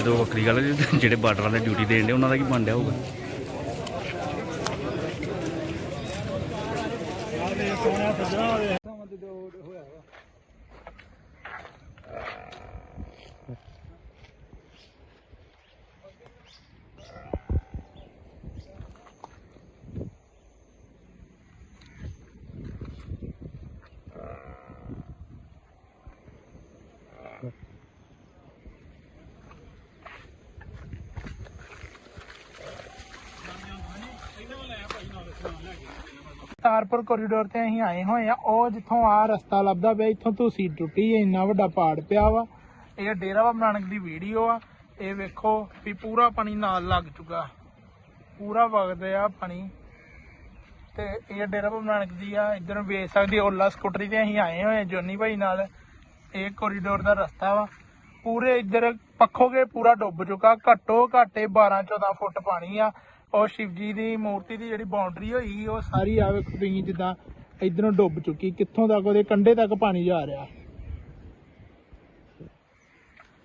ਵੱਖਰੀ ਗੱਲ ਹੈ ਜਿਹੜੇ ਬਾਰਡਰਾਂ ਤੇ ਡਿਊਟੀ ਦੇਣ ਦੇ ਉਹਨਾਂ ਦਾ ਕੀ ਬਣ ਰਿਹਾ ਹੋਊਗਾ? ਤਾਰਪੁਰ ਕੋਰੀਡੋਰ ਤੇ ਅਸੀਂ ਆਏ ਹੋਏ ਆ। ਉਹ ਜਿੱਥੋਂ ਆ ਰਸਤਾ ਲੱਭਦਾ ਪਿਆ, ਇੱਥੋਂ ਤੁਸੀਂ ਟੁੱਟੀ ਹੈ ਇੰਨਾ ਵੱਡਾ ਪਹਾੜ ਪਿਆ ਵਾ। ਇਹ ਡੇਰਾ ਬਾਬਾ ਨਾਨਕ ਦੀ ਵੀਡੀਓ ਆ। ਇਹ ਵੇਖੋ ਵੀ ਪੂਰਾ ਪਾਣੀ ਨਾਲ ਲੱਗ ਚੁੱਕਾ। ਪੂਰਾ ਵਗਦਾ ਆ ਪਾਣੀ। ਤੇ ਇਹ ਡੇਰਾ ਬਾਬਾ ਨਾਨਕ ਦੀ ਆ। ਇੱਧਰ ਵੇਖ ਸਕਦੇ ਓਲਾ ਸਕੂਟਰੀ ਤੇ ਅਸੀਂ ਆਏ ਹੋਏ ਜੋਨੀ ਭਾਈ ਨਾਲ। ਇਹ ਕੋਰੀਡੋਰ ਦਾ ਰਸਤਾ ਵਾ। ਪੂਰੇ ਇੱਧਰ ਪੱਖੋਗੇ, ਪੂਰਾ ਡੁੱਬ ਚੁੱਕਾ। ਘੱਟੋ ਘੱਟੇ 12 14 ਫੁੱਟ ਪਾਣੀ ਆ। ਉਹ ਸ਼ਿਵ ਜੀ ਦੀ ਮੂਰਤੀ ਦੀ ਜਿਹੜੀ ਬਾਉਂਡਰੀ ਹੋਈ, ਉਹ ਸਾਰੀ ਆ ਵੇਖੋ ਤੁਸੀਂ ਜਿੱਦਾਂ ਇਧਰੋਂ ਡੁੱਬ ਚੁੱਕੀ, ਕਿੱਥੋਂ ਤੱਕ ਉਹਦੇ ਕੰਢੇ ਤੱਕ ਪਾਣੀ ਜਾ ਰਿਹਾ।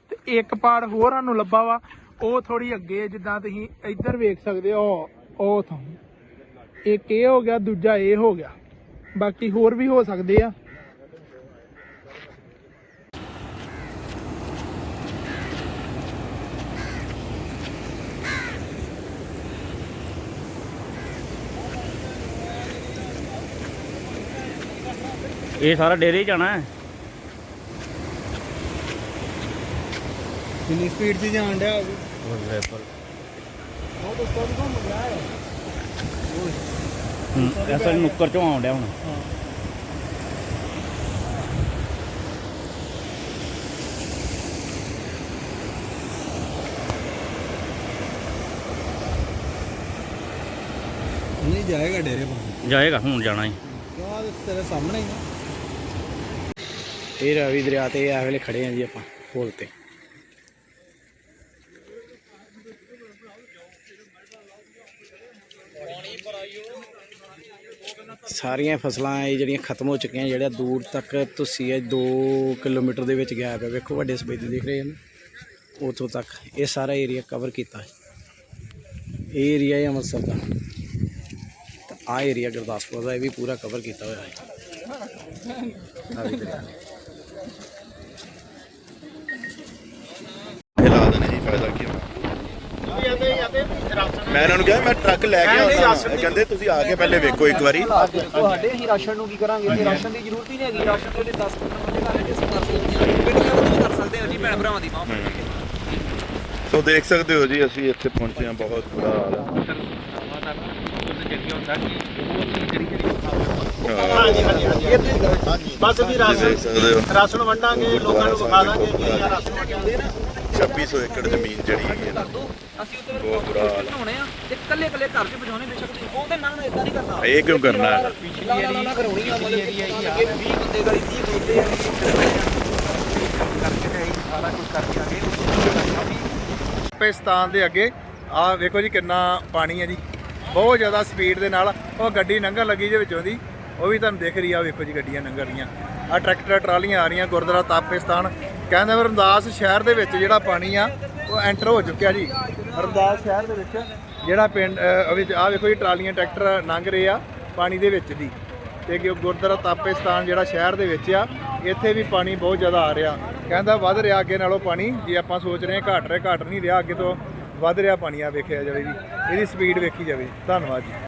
ਤੇ ਇੱਕ ਪਾੜ ਹੋਰ ਸਾਨੂੰ ਲੱਭਾ ਵਾ, ਉਹ ਥੋੜੀ ਅੱਗੇ, ਜਿੱਦਾਂ ਤੁਸੀਂ ਇੱਧਰ ਵੇਖ ਸਕਦੇ ਹੋ, ਉਹ ਥਾਂ। ਇੱਕ ਇਹ ਹੋ ਗਿਆ, ਦੂਜਾ ਇਹ ਹੋ ਗਿਆ। ਬਾਕੀ ਹੋਰ ਵੀ ਹੋ ਸਕਦੇ ਆ। ਇਹ ਸਾਰਾ ਡੇਰੇ ਜਾਣਾ ਹੈ। ਕਿੰਨੀ ਸਪੀਡ 'ਚ ਜਾਣ ਡਿਆ ਬਹੁਤ ਹੂੰ। ਅਸਲ ਨੁੱਕਰ ਚੋਂ ਆਉਣ ਡਿਆ ਹੁਣ। ਨਹੀਂ ਜਾਏਗਾ ਡੇਰੇ ਪਰ ਜਾਏਗਾ ਹੁਣ ਜਾਣਾ ਹੀ। ਕਿਉਂ ਤੇਰੇ ਸਾਹਮਣੇ ਹੀ ਇਹ ਰਾਵੀ ਦਰਿਆ ਤੇ ਇਸ ਵੇਲੇ ਖੜੇ ਆ ਜੀ ਆਪਾਂ, ਪੁਲ ਤੇ। ਸਾਰੀਆਂ ਫਸਲਾਂ ਇਹ ਜਿਹੜੀਆਂ ਖਤਮ ਹੋ ਚੁੱਕੀਆਂ, ਜਿਹੜਾ ਦੂਰ ਤੱਕ ਤੁਸੀਂ ਇਹ 2 ਕਿਲੋਮੀਟਰ ਦੇ ਵਿੱਚ ਗਿਆ ਪਿਆ, ਵੇਖੋ ਵੱਡੇ ਸਫੈਦੇ ਦਿਖ ਰਹੇ ਹਨ ਉਥੋਂ ਤੱਕ ਇਹ ਸਾਰਾ ਏਰੀਆ ਕਵਰ ਕੀਤਾ। ਇਹ ਏਰੀਆ ਹੈ ਅੰਮ੍ਰਿਤਸਰ ਦਾ। ਤਾਂ ਆ ਏਰੀਆ ਗੁਰਦਾਸਪੁਰ ਦਾ, ਇਹ ਵੀ ਪੂਰਾ ਕਵਰ ਕੀਤਾ ਹੋਇਆ ਹੈ। ਫਾਇਦਾ ਕੀ ਹੋਣਾ? ਮੈਂ ਇਹਨਾਂ ਨੂੰ ਕਿਹਾ ਮੈਂ ਟਰੱਕ ਲੈ ਕੇ ਆਉਂਦਾ। ਇਹ ਕਹਿੰਦੇ ਤੁਸੀਂ ਆ ਕੇ ਪਹਿਲੇ ਵੇਖੋ ਇੱਕ ਵਾਰੀ। ਤੁਹਾਡੇ ਅਸੀਂ ਰਾਸ਼ਨ ਨੂੰ ਕੀ ਕਰਾਂਗੇ? ਤੇ ਰਾਸ਼ਨ ਦੀ ਜ਼ਰੂਰਤ ਹੀ ਨਹੀਂ ਹੈਗੀ। ਰਾਸ਼ਨ ਤੋਂ 10 15 ਵਜੇ ਘਰ ਹੈਗੇ ਸਰਕਾਰ ਦੇ ਬੇਟੀਆਂ ਉਹ ਕਰ ਸਕਦੇ ਹੋ ਜੀ ਭੈਣ ਭਰਾਵਾਂ ਦੀ ਮਾਂ ਸੋ ਦੇਖ ਸਕਦੇ ਹੋ ਜੀ ਅਸੀਂ ਇੱਥੇ ਪਹੁੰਚੇ ਹਾਂ। ਬਹੁਤ ਬੁਰਾ ਹਾਲ ਹੈ। ਬਸ ਵੀ ਤੁਸੀਂ ਦੇਖ ਸਕਦੇ ਹੋ। ਰਾਸ਼ਨ ਵੰਡਾਂਗੇ ਲੋਕਾਂ ਨੂੰ ਵਿਖਾ ਦਾਂਗੇ ਕਿ ਇਹ ਰਾਸ਼ਨ ਵੰਡਾਂਗੇ ਨਾ। 2600 ਏਕੜ ਜ਼ਮੀਨ ਜਿਹੜੀ ਹੈਗੀ ਹੈ ਨਾ ਅਸੀਂ ਉੱਧਰ ਬਹੁਤ ਬੁਰਾ ਹਾਲ ਹੈ। ਬਣਾਉਣੇ ਆ ਤੇ ਕੱਲੇ ਕੱਲੇ ਘਰ 'ਚ ਵਜਾਉਣੇ ਬੇਸ਼ੱਕ ਤੁਸੀਂ ਉਹਦੇ ਨਾਲ ਨਾ ਇਦਾਂ ਨਹੀਂ ਕਰਨਾ ਇਹ ਕਿਉਂ ਕਰਨਾ? ਹੈ ਪਿਛਲੀ ਏਰੀ ਨਾ ਕਰਾਉਣੀ ਆ। ਮਤਲਬ ਕਿ ਲੱਗੇ 20 ਬੰਦੇ ਗਾੜੀ 30 ਬੰਦੇ ਆ ਕਰਕੇ ਤੇ ਅਸੀਂ ਸਾਰਾ ਕੁਝ ਕਰਕੇ ਆਗੇ ਪਾਕਿਸਤਾਨ ਦੇ ਅੱਗੇ ਆਹ ਵੇਖੋ ਜੀ ਕਿੰਨਾ ਪਾਣੀ ਹੈ ਜੀ। ਬਹੁਤ ਜ਼ਿਆਦਾ ਸਪੀਡ ਦੇ ਨਾਲ ਉਹ ਗੱਡੀ ਲੰਘਣ ਲੱਗੀ ਜੇ ਵਿੱਚੋਂ ਦੀ ਉਹ ਵੀ ਤੁਹਾਨੂੰ ਦਿਖ ਰਹੀ ਆ ਵੇਖੋ ਜੀ ਗੱਡੀਆਂ ਲੰਘ ਰਹੀਆਂ ਆ ਟਰੈਕਟਰ ਟਰਾਲੀਆਂ ਆ ਰਹੀਆਂ ਗੁਰਦੁਆਰਾ ਤਾਪਿਸਤਾਨ ਕਹਿੰਦੇ ਵੀ ਰਮਦਾਸ ਸ਼ਹਿਰ ਦੇ ਵਿੱਚ ਜਿਹੜਾ ਪਾਣੀ ਆ ਉਹ ਐਂਟਰ ਹੋ ਚੁੱਕਿਆ ਜੀ। ਰਮਦਾਸ ਸ਼ਹਿਰ ਦੇ ਵਿੱਚ ਜਿਹੜਾ ਪਿੰਡ ਅਹ, ਵਿੱਚ ਆ ਵੇਖੋ ਜੀ ਟਰਾਲੀਆਂ ਟਰੈਕਟਰ ਲੰਘ ਰਹੇ ਆ ਪਾਣੀ ਦੇ ਵਿੱਚ ਦੀ ਤੇ ਕਿ ਗੁਰਦੁਆਰਾ ਸਥਾਨ ਜਿਹੜਾ ਸ਼ਹਿਰ ਦੇ ਵਿੱਚ ਆ ਇੱਥੇ ਵੀ ਪਾਣੀ ਬਹੁਤ ਜ਼ਿਆਦਾ ਆ ਰਿਹਾ। ਕਹਿੰਦਾ ਵੱਧ ਰਿਹਾ ਅੱਗੇ ਨਾਲੋਂ ਪਾਣੀ ਜੇ ਆਪਾਂ ਸੋਚ ਰਹੇ ਹਾਂ ਘਟ ਰਿਹਾ ਘਟ ਨਹੀਂ ਰਿਹਾ ਅੱਗੇ ਤੋਂ ਵੱਧ ਰਿਹਾ ਪਾਣੀ ਆ ਵੇਖਿਆ ਜਾਵੇ ਜੀ। ਇਹਦੀ ਸਪੀਡ ਵੇਖੀ ਜਾਵੇ ਧੰਨਵਾਦ ਜੀ।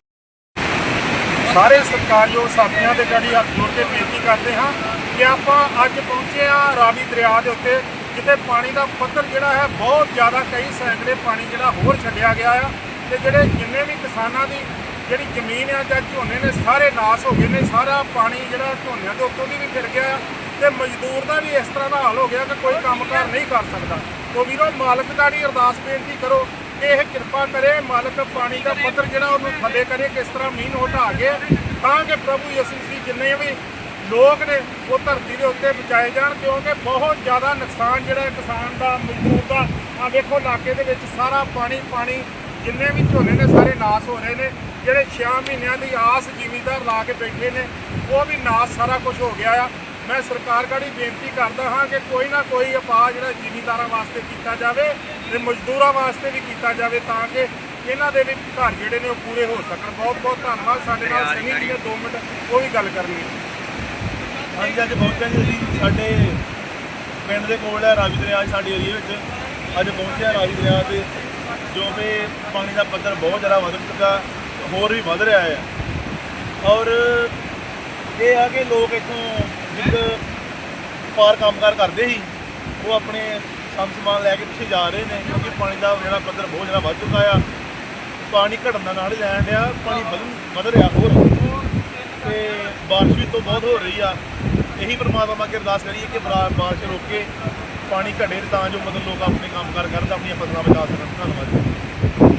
ਸਾਰੇ ਸਰਕਾਰਯੋਗ ਸਾਥੀਆਂ ਦੇ ਗੜੀ ਹੱਥ ਜੋੜ ਕੇ ਬੇਨਤੀ ਕਰਦੇ ਹਾਂ ਕਿ ਆਪਾਂ ਅੱਜ ਪਹੁੰਚੇ ਆ ਰਾਵੀ ਦਰਿਆ ਦੇ ਉੱਤੇ, ਜਿੱਥੇ ਪਾਣੀ ਦਾ ਪੱਧਰ ਜਿਹੜਾ ਹੈ ਬਹੁਤ ਜ਼ਿਆਦਾ ਕਈ ਸੈਂਕੜੇ ਪਾਣੀ ਜਿਹੜਾ ਹੋਰ ਛੱਡਿਆ ਗਿਆ ਆ ਤੇ ਜਿਹੜੇ ਜਿੰਨੇ ਵੀ ਕਿਸਾਨਾਂ ਦੀ ਜਿਹੜੀ ਜ਼ਮੀਨ ਆ ਜਾਂ ਝੋਨੇ ਨੇ ਸਾਰੇ ਨਾਸ ਹੋ ਗਏ ਨੇ, ਸਾਰਾ ਪਾਣੀ ਜਿਹੜਾ ਝੋਨਿਆਂ ਦੇ ਉੱਤੋਂ ਦੀ ਵੀ ਫਿਰ ਗਿਆ ਆ ਤੇ ਮਜ਼ਦੂਰ ਦਾ ਵੀ ਇਸ ਤਰ੍ਹਾਂ ਦਾ ਹਾਲ ਹੋ ਗਿਆ ਕਿ ਕੋਈ ਕੰਮਕਾਰ ਨਹੀਂ ਕਰ ਸਕਦਾ। ਤੋ ਵੀਰੋ, ਮਾਲਕ ਦਾ ਦੀ ਅਰਦਾਸ ਬੇਨਤੀ ਕਰੋ ਕਿ ਇਹ ਕਿਰਪਾ ਕਰੇ, ਮਾਲਕ ਪਾਣੀ ਦਾ ਪੱਧਰ ਜਿਹੜਾ ਉਹਨੂੰ ਥੱਲੇ ਕਰੇ, ਕਿਸ ਤਰ੍ਹਾਂ ਮੀਂਹ ਨੂੰ ਹਟਾ ਕੇ, ਤਾਂ ਕਿ ਪ੍ਰਭੂ ਯਿਸੂ ਮਸੀਹ ਜਿੰਨੇ ਵੀ ਲੋਕ ਨੇ ਉਹ ਧਰਤੀ ਦੇ ਉੱਤੇ ਬਚਾਏ ਜਾਣ ਕਿਉਂਕਿ ਬਹੁਤ ਜ਼ਿਆਦਾ ਨੁਕਸਾਨ ਜਿਹੜਾ ਕਿਸਾਨ ਦਾ ਮਜ਼ਦੂਰ ਦਾ ਆ ਵੇਖੋ ਇਲਾਕੇ ਦੇ ਵਿੱਚ ਸਾਰਾ ਪਾਣੀ ਪਾਣੀ ਜਿੰਨੇ ਵੀ ਝੋਨੇ ਨੇ ਸਾਰੇ ਨਾਸ ਹੋ ਰਹੇ ਨੇ ਜਿਹੜੇ 6 ਮਹੀਨਿਆਂ ਦੀ ਆਸ ਜ਼ਿਮੀਂਦਾਰ ਲਾ ਕੇ ਬੈਠੇ ਨੇ ਉਹ ਵੀ ਨਾਸ ਸਾਰਾ ਕੁਝ ਹੋ ਗਿਆ ਆ। ਮੈਂ ਸਰਕਾਰ ਗਾੜੀ ਬੇਨਤੀ ਕਰਦਾ ਹਾਂ ਕਿ ਕੋਈ ਨਾ ਕੋਈ ਉਪਾਅ ਜਿਹੜਾ ਜ਼ਿਮੀਂਦਾਰਾਂ ਵਾਸਤੇ ਕੀਤਾ ਜਾਵੇ ਤੇ ਮਜ਼ਦੂਰਾਂ ਵਾਸਤੇ ਵੀ ਕੀਤਾ ਜਾਵੇ ਤਾਂ ਕਿ ਇਹਨਾਂ ਦੇ ਵੀ ਘਰ ਜਿਹੜੇ ਨੇ ਉਹ ਪੂਰੇ ਹੋ ਸਕਣ। ਬਹੁਤ ਬਹੁਤ ਧੰਨਵਾਦ ਸਾਡੇ ਨਾਲ। ਸਨੀ ਜੀ ਨੇ 2 ਮਿੰਟ ਉਹ ਵੀ ਗੱਲ ਕਰਨੀ ਹੈ। ਹਾਂਜੀ, ਅੱਜ ਪਹੁੰਚਿਆ ਜੀ ਅਸੀਂ ਸਾਡੇ ਪਿੰਡ ਦੇ ਕੋਲ ਹੈ ਰਾਵੀ ਦਰਿਆ ਸਾਡੇ ਏਰੀਆ ਵਿੱਚ। ਅੱਜ ਪਹੁੰਚਿਆ ਰਾਵੀ ਦਰਿਆ ਤੇ, ਜੋ ਕਿ ਪਾਣੀ ਦਾ ਪੱਧਰ ਬਹੁਤ ਜ਼ਿਆਦਾ ਵੱਧ ਚੁੱਕਾ, ਹੋਰ ਵੀ ਵੱਧ ਰਿਹਾ ਹੈ। ਔਰ ਇਹ ਆ ਕਿ ਲੋਕ ਇੱਥੋਂ ਜਿੱਦ ਪਾਰ ਕੰਮਕਾਰ ਕਰਦੇ ਸੀ, ਉਹ ਆਪਣੇ ਸਮ ਸਮਾਨ ਲੈ ਕੇ ਪਿੱਛੇ ਜਾ ਰਹੇ ਨੇ, ਕਿਉਂਕਿ ਪਾਣੀ ਦਾ ਜਿਹੜਾ ਪੱਧਰ ਬਹੁਤ ਜ਼ਿਆਦਾ ਵੱਧ ਚੁੱਕਾ ਆ। ਪਾਣੀ ਘਟਣ ਦਾ ਨਾਲ ਲੈਣ ਡਿਆ, ਪਾਣੀ ਵਧਣ ਵਧ ਰਿਹਾ ਹੋਰ। ਤੇ ਬਾਰਿਸ਼ ਵੀ ਤੋਂ ਬਹੁਤ ਹੋ ਰਹੀ ਆ। ਇਹੀ ਪਰਮਾਤਮਾ ਅੱਗੇ ਅਰਦਾਸ ਕਰੀਏ ਕਿ ਬਰਾ- ਬਾਰਿਸ਼ ਰੋਕੇ, ਪਾਣੀ ਘਟੇ ਤਾਂ ਜੋ ਮਤਲਬ ਲੋਕ ਆਪਣੇ ਕੰਮ ਕਾਰ ਕਰਨ ਆਪਣੀਆਂ ਫਸਲਾਂ ਬਚਾ ਸਕਣ। ਧੰਨਵਾਦ ਜੀ।